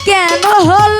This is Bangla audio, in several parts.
কেন হলো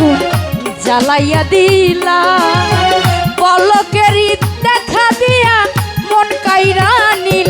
আগুন জ্বালাইয়া দিলা। পলকেরই দেখা দিয়া মন কাইরা নিলা।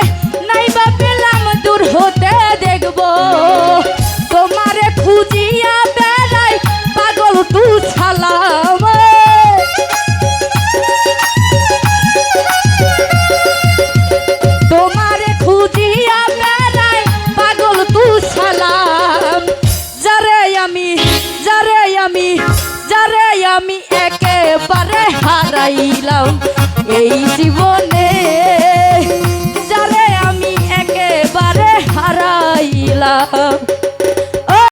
হারাইলাম এই জীবন